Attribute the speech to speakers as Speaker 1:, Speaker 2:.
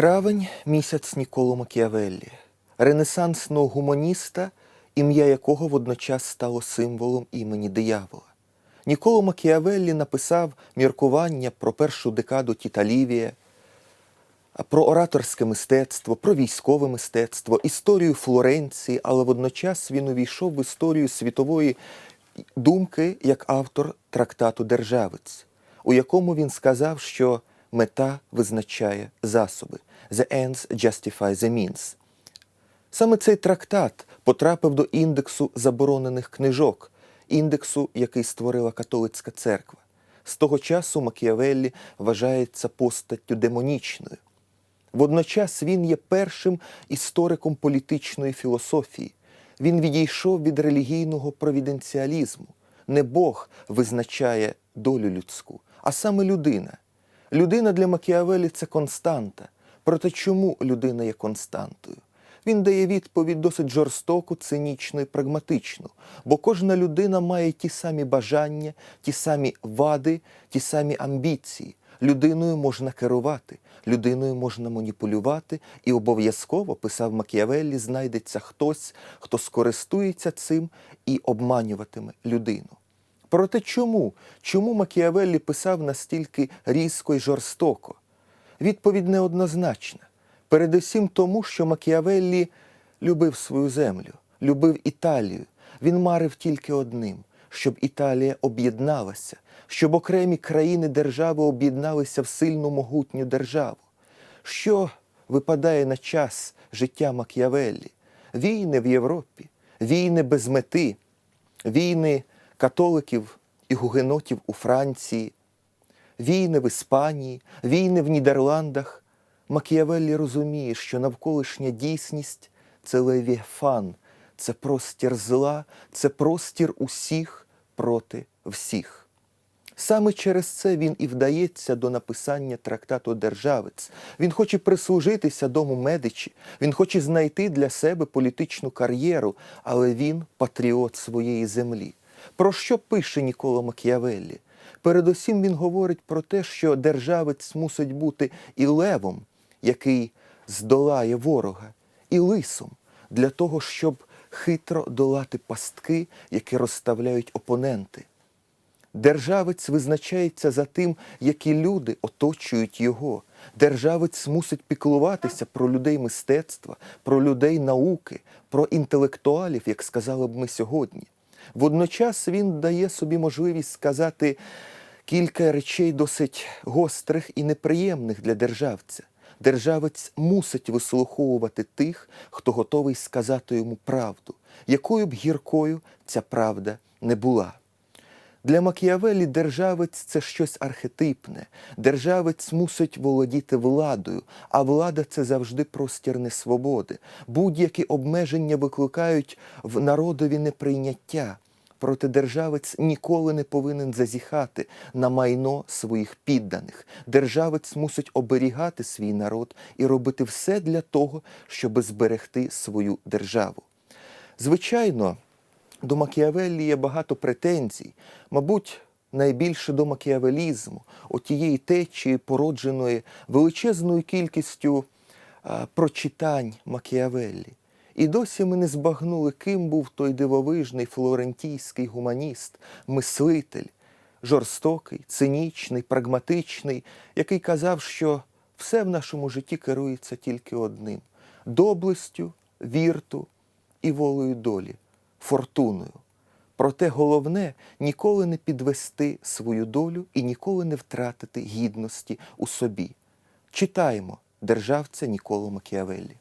Speaker 1: Травень місяць Ніколо Макіавеллі, ренесансного гуманіста, ім'я якого водночас стало символом імені диявола. Ніколо Макіавеллі написав міркування про першу декаду Тіта Лівія, про ораторське мистецтво, про військове мистецтво, історію Флоренції, але водночас він увійшов в історію світової думки як автор трактату Державець, у якому він сказав, що мета визначає засоби. The ends justify the means. Саме цей трактат потрапив до індексу заборонених книжок, індексу, який створила католицька церква. З того часу Макіавеллі вважається постаттю демонічною. Водночас він є першим істориком політичної філософії. Він відійшов від релігійного провіденціалізму. Не Бог визначає долю людську, а саме людина. Людина для Макіавелі це константа. Проте чому людина є константою? Він дає відповідь досить жорстоку, цинічну і прагматичну, бо кожна людина має ті самі бажання, ті самі вади, ті самі амбіції. Людиною можна керувати, людиною можна маніпулювати, і обов'язково, писав Макіавеллі, знайдеться хтось, хто скористується цим і обманюватиме людину. Проте чому? Чому Макіавеллі писав настільки різко і жорстоко? Відповідь неоднозначна. Передусім тому, що Макіавеллі любив свою землю, любив Італію. Він марив тільки одним, щоб Італія об'єдналася, щоб окремі країни держави об'єдналися в сильну могутню державу. Що випадає на час життя Макіавеллі? Війни в Європі, війни без мети, війни католиків і гугенотів у Франції, війни в Іспанії, війни в Нідерландах. Макіавеллі розуміє, що навколишня дійсність це левіафан, це простір зла, це простір усіх проти всіх. Саме через це він і вдається до написання трактату Державець. Він хоче прислужитися дому Медичі, він хоче знайти для себе політичну кар'єру, але він патріот своєї землі. Про що пише Ніколо Макіавеллі? Передусім він говорить про те, що державець мусить бути і левом, який здолає ворога, і лисом для того, щоб хитро долати пастки, які розставляють опоненти. Державець визначається за тим, які люди оточують його. Державець мусить піклуватися про людей мистецтва, про людей науки, про інтелектуалів, як сказали б ми сьогодні. Водночас він дає собі можливість сказати кілька речей досить гострих і неприємних для державця. Державець мусить вислуховувати тих, хто готовий сказати йому правду, якою б гіркою ця правда не була. Для Макіавелі державець це щось архетипне. Державець мусить володіти владою, а влада це завжди простір несвободи. Будь-які обмеження викликають в народові неприйняття. Проте державець ніколи не повинен зазіхати на майно своїх підданих. Державець мусить оберігати свій народ і робити все для того, щоб зберегти свою державу. Звичайно, до Макіавеллі є багато претензій, мабуть, найбільше до макіавелізму, отієї течії, породженої величезною кількістю а, прочитань Макіавеллі. І досі ми не збагнули, ким був той дивовижний флорентійський гуманіст, мислитель, жорстокий, цинічний, прагматичний, який казав, що все в нашому житті керується тільки одним доблестю, вірту і волею долі, фортуною. Проте головне ніколи не підвести свою долю і ніколи не втратити гідності у собі. Читаємо державця Ніколо Макіавеллі.